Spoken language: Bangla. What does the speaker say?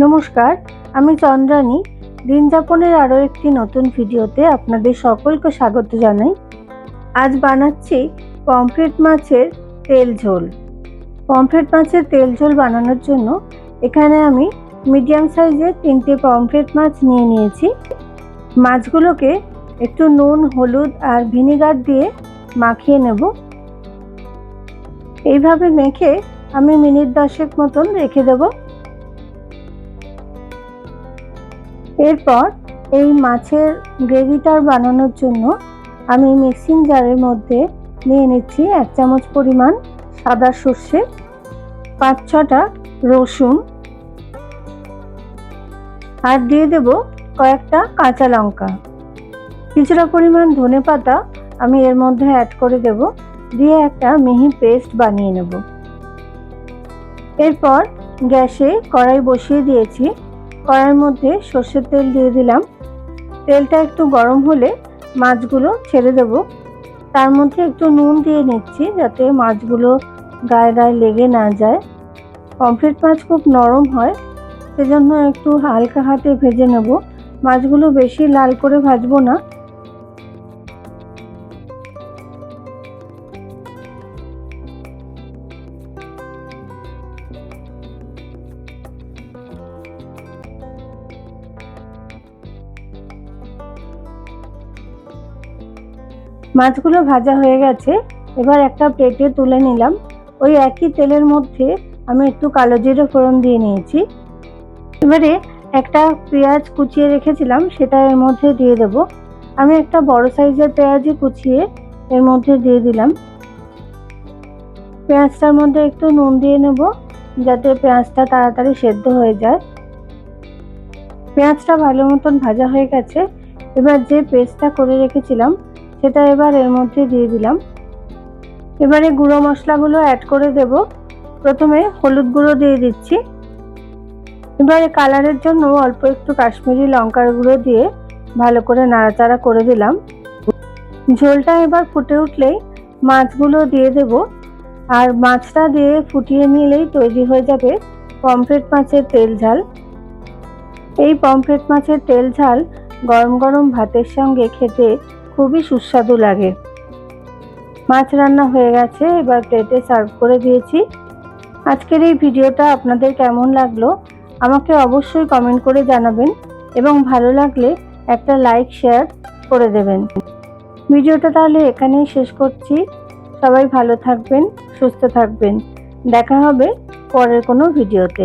নমস্কার, আমি চন্দ্রানী। দিন যাপনের আরও একটি নতুন ভিডিওতে আপনাদের সকলকে স্বাগত জানাই। আজ বানাচ্ছি পমফ্রেট মাছের তেল ঝোল। পমফ্রেট মাছের তেল ঝোল বানানোর জন্য এখানে আমি মিডিয়াম সাইজের তিনটে পমফ্রেট মাছ নিয়ে নিয়েছি। মাছগুলোকে একটু নুন, হলুদ আর ভিনিগার দিয়ে মাখিয়ে নেব। এইভাবে মেখে আমি মিনিট দশেক মতন রেখে দেবো। এরপর এই মাছের গ্রেভিটার বানানোর জন্য আমি মিক্সিং জারের মধ্যে নিয়ে নিচ্ছি এক চামচ পরিমাণ সাদা সর্ষে, পাঁচ ছটা রসুন আর দিয়ে দেব কয়েকটা কাঁচা লঙ্কা। কিছুটা পরিমাণ ধনে পাতা আমি এর মধ্যে অ্যাড করে দেব, দিয়ে একটা মিহি পেস্ট বানিয়ে নেব। এরপর গ্যাসে কড়াই বসিয়ে দিয়েছি কড়াইয়ের মধ্যে সর্ষের তেল দিয়ে দিলাম। তেলটা একটু গরম হলে মাছগুলো ছেড়ে দেব। তার মধ্যে একটু নুন দিয়ে নিচ্ছি যাতে মাছগুলো গায়ে গায়ে লেগে না যায়। পমফ্রেট মাছ খুব নরম হয়, সেজন্য একটু হালকা হাতে ভেজে নেব। মাছগুলো বেশি লাল করে ভাজবো না। মাছগুলো ভাজা হয়ে গেছে। এবার একটা প্লেটে তুলে নিলাম। ওই একই তেলের মধ্যে আমি একটু কালো জিরে ফোড়ন দিয়ে নিয়েছি। এবারে একটা পেঁয়াজ কুচিয়ে রেখেছিলাম, সেটা এর মধ্যে দিয়ে দেব। আমি একটা বড় সাইজের পেঁয়াজই কুচিয়ে এর মধ্যে দিয়ে দিলাম। পেঁয়াজটার মধ্যে একটু নুন দিয়ে নেব, যাতে পেঁয়াজটা তাড়াতাড়ি সেদ্ধ হয়ে যায়। পেঁয়াজটা ভালো মতন ভাজা হয়ে গেছে। এবার যে পেস্টটা করে রেখেছিলাম সেটা এবার এর মধ্যে দিয়ে দিলাম। এবারে গুঁড়ো মশলাগুলো অ্যাড করে দেব। প্রথমে হলুদ গুঁড়ো দিয়ে দিচ্ছি। এবারে কালারের জন্য অল্প একটু কাশ্মীরি লঙ্কার গুঁড়ো দিয়ে ভালো করে নাড়াচাড়া করে দিলাম। ঝোলটা এবার ফুটে উঠলেই মাছগুলো দিয়ে দেব। আর মাছটা দিয়ে ফুটিয়ে নিলেই তৈরি হয়ে যাবে পমফ্রেট মাছের তেল ঝাল। এই পমফ্রেট মাছের তেল ঝাল গরম গরম ভাতের সঙ্গে খেতে খুবই সুস্বাদু লাগে। মাছ রান্না হয়ে গেছে, এবার প্লেটে সার্ভ করে দিয়েছি। আজকের এই ভিডিওটা আপনাদের কেমন লাগল, আমাকে অবশ্যই কমেন্ট করে জানাবেন এবং ভালো লাগলে একটা লাইক, শেয়ার করে দেবেন। ভিডিওটা তাহলে এখানেই শেষ করছি। সবাই ভালো থাকবেন, সুস্থ থাকবেন। দেখা হবে পরের কোনো ভিডিওতে।